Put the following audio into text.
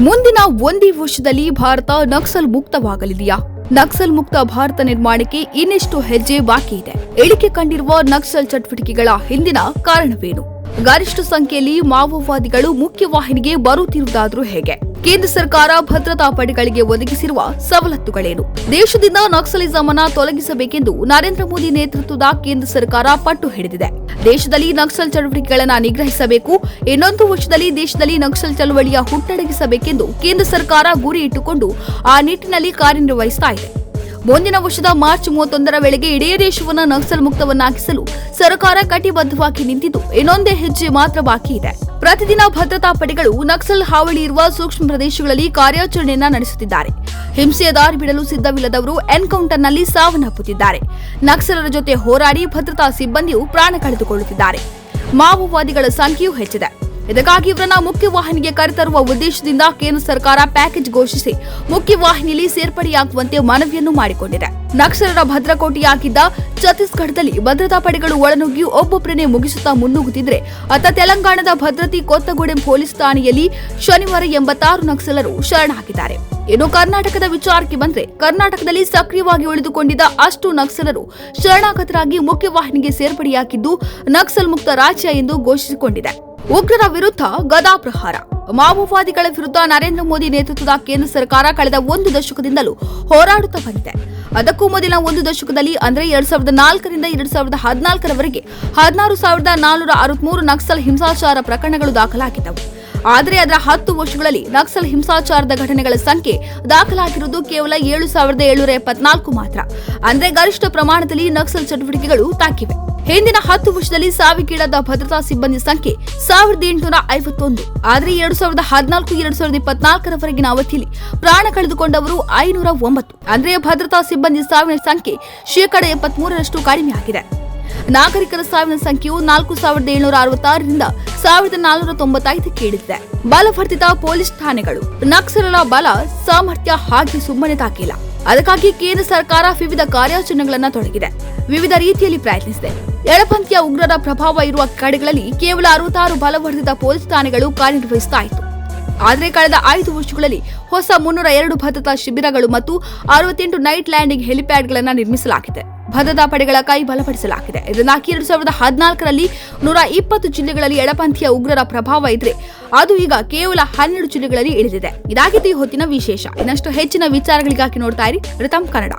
ಮುಂದಿನ ಒಂದೇ ವರ್ಷದಲ್ಲಿ ಭಾರತ ನಕ್ಸಲ್ ಮುಕ್ತವಾಗಲಿದೆಯಾ? ನಕ್ಸಲ್ ಮುಕ್ತ ಭಾರತ ನಿರ್ಮಾಣಕ್ಕೆ ಇನ್ನೆಷ್ಟು ಹೆಜ್ಜೆ ಬಾಕಿ ಇದೆ? ಇಳಿಕೆ ಕಂಡಿರುವ ನಕ್ಸಲ್ ಚಟುವಟಿಕೆಗಳ ಹಿಂದಿನ ಕಾರಣವೇನು? ಗರಿಷ್ಠ ಸಂಖ್ಯೆಯಲ್ಲಿ ಮಾವೋವಾದಿಗಳು ಮುಖ್ಯವಾಹಿನಿಗೆ ಬರುತ್ತಿರುವುದಾದ್ರೂ ಹೇಗೆ? ಕೇಂದ್ರ ಸರ್ಕಾರ ಭದ್ರತಾ ಪಡೆಗಳಿಗೆ ಒದಗಿಸಿರುವ ಸವಲತ್ತುಗಳೇನು? ದೇಶದಿಂದ ನಕ್ಸಲಿಸಂ ಅನ್ನ ತೊಲಗಿಸಬೇಕೆಂದು ನರೇಂದ್ರ ಮೋದಿ ನೇತೃತ್ವದ ಕೇಂದ್ರ ಸರ್ಕಾರ ಪಟ್ಟು ಹಿಡಿದಿದೆ. ದೇಶದಲ್ಲಿ ನಕ್ಸಲ್ ಚಳವಳಿಗಳನ್ನು ನಿಗ್ರಹಿಸಬೇಕು. ಇನ್ನೊಂದು ವರ್ಷದಲ್ಲಿ ದೇಶದಲ್ಲಿ ನಕ್ಸಲ್ ಚಳವಳಿಯ ಹುಟ್ಟಡಗಿಸಬೇಕೆಂದು ಕೇಂದ್ರ ಸರ್ಕಾರ ಗುರಿ ಇಟ್ಟುಕೊಂಡು ಆ ನಿಟ್ಟಿನಲ್ಲಿ ಕಾರ್ಯನಿರ್ವಹಿಸುತ್ತಿದೆ ಮುಂದಿನ ವರ್ಷದ ಮಾರ್ಚ್ ಮೂವತ್ತೊಂದರ ವೇಳೆಗೆ ಇಡೀ ದೇಶವನ್ನು ನಕ್ಸಲ್ ಮುಕ್ತವನ್ನಾಗಿಸಲು ಸರ್ಕಾರ ಕಟಿಬದ್ಧವಾಗಿ ನಿಂತಿದ್ದು, ಇನ್ನೊಂದೇ ಹೆಜ್ಜೆ ಮಾತ್ರ ಬಾಕಿ ಇದೆ. ಪ್ರತಿದಿನ ಭದ್ರತಾ ಪಡೆಗಳು ನಕ್ಸಲ್ ಹಾವಳಿ ಇರುವ ಸೂಕ್ಷ್ಮ ಪ್ರದೇಶಗಳಲ್ಲಿ ಕಾರ್ಯಾಚರಣೆಯನ್ನ ನಡೆಸುತ್ತಿದ್ದಾರೆ. ಹಿಂಸೆಯ ದಾರಿ ಬಿಡಲು ಸಿದ್ಧವಿಲ್ಲದವರು ಎನ್ಕೌಂಟರ್ನಲ್ಲಿ ಸಾವನ್ನಪ್ಪುತ್ತಿದ್ದಾರೆ. ನಕ್ಸಲರ ಜೊತೆ ಹೋರಾಡಿ ಭದ್ರತಾ ಸಿಬ್ಬಂದಿಯು ಪ್ರಾಣ ಕಳೆದುಕೊಳ್ಳುತ್ತಿದ್ದಾರೆ. ಮಾವೋವಾದಿಗಳ ಸಂಖ್ಯೆಯೂ ಹೆಚ್ಚಿದೆ. ಇದಕ್ಕಾಗಿ ಇವರನ್ನ ಮುಖ್ಯವಾಹಿನಿಗೆ ಕರೆತರುವ ಉದ್ದೇಶದಿಂದ ಕೇಂದ್ರ ಸರ್ಕಾರ ಪ್ಯಾಕೇಜ್ ಘೋಷಿಸಿ ಮುಖ್ಯವಾಹಿನಿಯಲ್ಲಿ ಸೇರ್ಪಡೆಯಾಗುವಂತೆ ಮನವಿಯನ್ನು ಮಾಡಿಕೊಂಡಿದೆ. ನಕ್ಸಲರ ಭದ್ರಕೋಟೆಯಾಗಿದ್ದ ಛತ್ತೀಸ್ಗಢದಲ್ಲಿ ಭದ್ರತಾ ಪಡೆಗಳು ಒಳನುಗ್ಗಿ ಒಬ್ಬೊಬ್ಬರನ್ನೇ ಮುಗಿಸುತ್ತಾ ಮುನ್ನುಗ್ಗುತ್ತಿದ್ರೆ, ಅತ್ತ ತೆಲಂಗಾಣದ ಭದ್ರತಿ ಕೊತ್ತಗೋಡೆ ಪೊಲೀಸ್ ಠಾಣೆಯಲ್ಲಿ ಶನಿವಾರ ಎಂಬತ್ತಾರು ನಕ್ಸಲರು ಶರಣಾಗಿದ್ದಾರೆ. ಇನ್ನು ಕರ್ನಾಟಕದ ವಿಚಾರಕ್ಕೆ ಬಂದ್ರೆ, ಕರ್ನಾಟಕದಲ್ಲಿ ಸಕ್ರಿಯವಾಗಿ ಉಳಿದುಕೊಂಡಿದ್ದ ಅಷ್ಟು ನಕ್ಸಲರು ಶರಣಾಗತರಾಗಿ ಮುಖ್ಯವಾಹಿನಿಗೆ ಸೇರ್ಪಡೆಯಾಗಿದ್ದು ನಕ್ಸಲ್ ಮುಕ್ತ ರಾಜ್ಯ ಎಂದು ಘೋಷಿಸಿಕೊಂಡಿದೆ. ಉಗ್ರರ ವಿರುದ್ಧ ಗದಾ ಪ್ರಹಾರ. ಮಾವೋವಾದಿಗಳ ವಿರುದ್ಧ ನರೇಂದ್ರ ಮೋದಿ ನೇತೃತ್ವದ ಕೇಂದ್ರ ಸರ್ಕಾರ ಕಳೆದ ಒಂದು ದಶಕದಿಂದಲೂ ಹೋರಾಡುತ್ತಾ ಬಂದಿದೆ. ಅದಕ್ಕೂ ಮೊದಲಿನ ಒಂದು ದಶಕದಲ್ಲಿ ಅಂದರೆ ಎರಡ್ ಸಾವಿರದ ನಾಲ್ಕರಿಂದ ಎರಡ್ ಸಾವಿರದ ಹದಿನಾಲ್ಕರವರೆಗೆ ಹದಿನಾರು ಸಾವಿರದ ನಾಲ್ನೂರ ಅರವತ್ಮೂರು ನಕ್ಸಲ್ ಹಿಂಸಾಚಾರ ಪ್ರಕರಣಗಳು ದಾಖಲಾಗಿದ್ದವು. ಆದರೆ ಅದರ ಹತ್ತು ವರ್ಷಗಳಲ್ಲಿ ನಕ್ಸಲ್ ಹಿಂಸಾಚಾರದ ಘಟನೆಗಳ ಸಂಖ್ಯೆ ದಾಖಲಾಗಿರುವುದು ಕೇವಲ ಏಳು ಸಾವಿರದ ಏಳುನೂರ ಎಪ್ಪತ್ನಾಲ್ಕು ಮಾತ್ರ. ಅಂದರೆ ಗರಿಷ್ಠ ಪ್ರಮಾಣದಲ್ಲಿ ನಕ್ಸಲ್ ಚಟುವಟಿಕೆಗಳು ತಾಕಿವೆ. ಹಿಂದಿನ ಹತ್ತು ವರ್ಷದಲ್ಲಿ ಸಾವಿಗೀಡಾದ ಭದ್ರತಾ ಸಿಬ್ಬಂದಿ ಸಂಖ್ಯೆ ಸಾವಿರದ ಎಂಟುನೂರ ಐವತ್ತೊಂದು. ಆದರೆ ಎರಡು ಸಾವಿರದ ಹದಿನಾಲ್ಕು, ಎರಡು ಸಾವಿರದ ಇಪ್ಪತ್ನಾಲ್ಕರವರೆಗಿನ ಅವಧಿಯಲ್ಲಿ ಪ್ರಾಣ ಕಳೆದುಕೊಂಡವರು ಐನೂರ ಒಂಬತ್ತು. ಅಂದರೆ ಭದ್ರತಾ ಸಿಬ್ಬಂದಿ ಸಾವಿನ ಸಂಖ್ಯೆ ಶೇಕಡ ಎಪ್ಪತ್ಮೂರರಷ್ಟು ಕಡಿಮೆಯಾಗಿದೆ. ನಾಗರಿಕರ ಸಾವಿನ ಸಂಖ್ಯೆಯು ನಾಲ್ಕು ಸಾವಿರದ ಏಳುನೂರ ಅರವತ್ತಾರರಿಂದ ಸಾವಿರದ ನಾಲ್ನೂರ ತೊಂಬತ್ತೈದಕ್ಕೆ ಕೇಳಿದ್ದೆ. ಬಲವರ್ಧಿತ ಪೊಲೀಸ್ ಠಾಣೆಗಳು. ನಕ್ಸಲರ ಬಲ ಸಾಮರ್ಥ್ಯ ಹಾಗೆ ಸುಮ್ಮನೆ ತಾಕಿಲ್ಲ ಅದಕ್ಕಾಗಿ ಕೇಂದ್ರ ಸರ್ಕಾರ ವಿವಿಧ ಕಾರ್ಯಾಚರಣೆಗಳನ್ನು ತೊಡಗಿದೆ. ವಿವಿಧ ರೀತಿಯಲ್ಲಿ ಪ್ರಯತ್ನಿಸಿದೆ. ಎಡಪಂಥೀಯ ಉಗ್ರರ ಪ್ರಭಾವ ಇರುವ ಕಡೆಗಳಲ್ಲಿ ಕೇವಲ ಅರವತ್ತಾರು ಬಲವರ್ಧಿತ ಪೊಲೀಸ್ ಠಾಣೆಗಳು ಕಾರ್ಯನಿರ್ವಹಿಸ್ತಾ ಇತ್ತು. ಆದರೆ ಕಳೆದ ಐದು ವರ್ಷಗಳಲ್ಲಿ ಹೊಸ ಮುನ್ನೂರ ಎರಡು ಭದ್ರತಾ ಶಿಬಿರಗಳು ಮತ್ತು ಅರವತ್ತೆಂಟು ನೈಟ್ ಲ್ಯಾಂಡಿಂಗ್ ಹೆಲಿಪ್ಯಾಡ್ಗಳನ್ನು ನಿರ್ಮಿಸಲಾಗಿದೆ. ಭದ್ರತಾ ಪಡೆಗಳ ಕೈ ಬಲಪಡಿಸಲಾಗಿದೆ. ಇದರಿಂದಾಗಿ ಎರಡು ಸಾವಿರದ ಹದಿನಾಲ್ಕರಲ್ಲಿ ನೂರ ಇಪ್ಪತ್ತು ಜಿಲ್ಲೆಗಳಲ್ಲಿ ಎಡಪಂಥೀಯ ಉಗ್ರರ ಪ್ರಭಾವ ಇದ್ರೆ ಅದು ಈಗ ಕೇವಲ ಹನ್ನೆರಡು ಜಿಲ್ಲೆಗಳಲ್ಲಿ ಇಳಿದಿದೆ. ಇದಾಗಿದೆ ಈ ಹೊತ್ತಿನ ವಿಶೇಷ. ಇನ್ನಷ್ಟು ಹೆಚ್ಚಿನ ವಿಚಾರಗಳಿಗಾಗಿ ನೋಡ್ತಾ ಇರಿ ರಿತಮ್ ಕನ್ನಡ.